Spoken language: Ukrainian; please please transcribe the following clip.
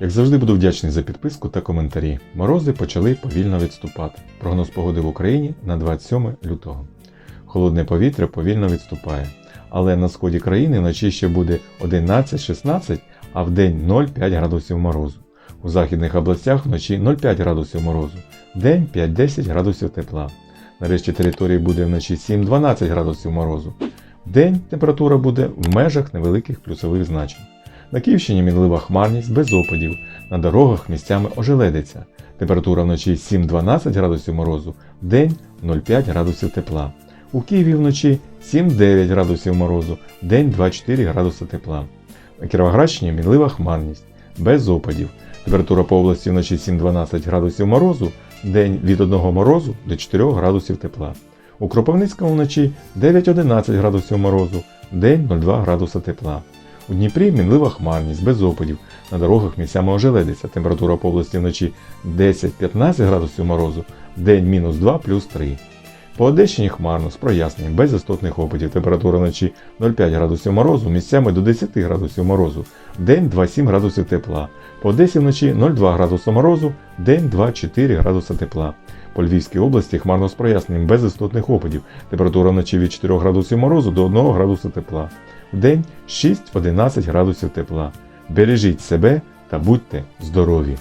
Як завжди буду вдячний за підписку та коментарі. Морози почали повільно відступати. Прогноз погоди в Україні на 27 лютого. Холодне повітря повільно відступає. Але на сході країни вночі ще буде 11-16, а в день 0,5 градусів морозу. У західних областях вночі 0,5 градусів морозу, день 5-10 градусів тепла. На решті території буде вночі 7-12 градусів морозу. Вдень температура буде в межах невеликих плюсових значень. На Київщині мінлива хмарність без опадів, на дорогах місцями ожеледиться. Температура вночі 7-12 градусів морозу, вдень 0,5 градусів тепла. У Києві вночі 7-9 градусів морозу, день 2-4 градуси тепла. На Кіровоградщині мінлива хмарність, без опадів. Температура по області вночі 7-12 градусів морозу, день від 1 морозу до 4 градусів тепла. У Кропивницькому вночі 9-11 градусів морозу, день 0,2 градуса тепла. У Дніпрі мінлива хмарність, без опадів. На дорогах місцями ожеледиться. Температура по області вночі 10-15 градусів морозу, день мінус 2 плюс 3. По Одещині хмарно, з проясненням, без істотних опадів. Температура вночі 0,5 градусів морозу, місцями до 10 градусів морозу, день 2,7 градусів тепла. По Одесі вночі 0,2 градуса морозу, день 2,4 градуса тепла. По Львівській області хмарно з проясненням, без істотних опадів. Температура вночі від 4 градусів морозу до 1 градуса тепла. Вдень 6-11 градусів тепла. Бережіть себе та будьте здорові!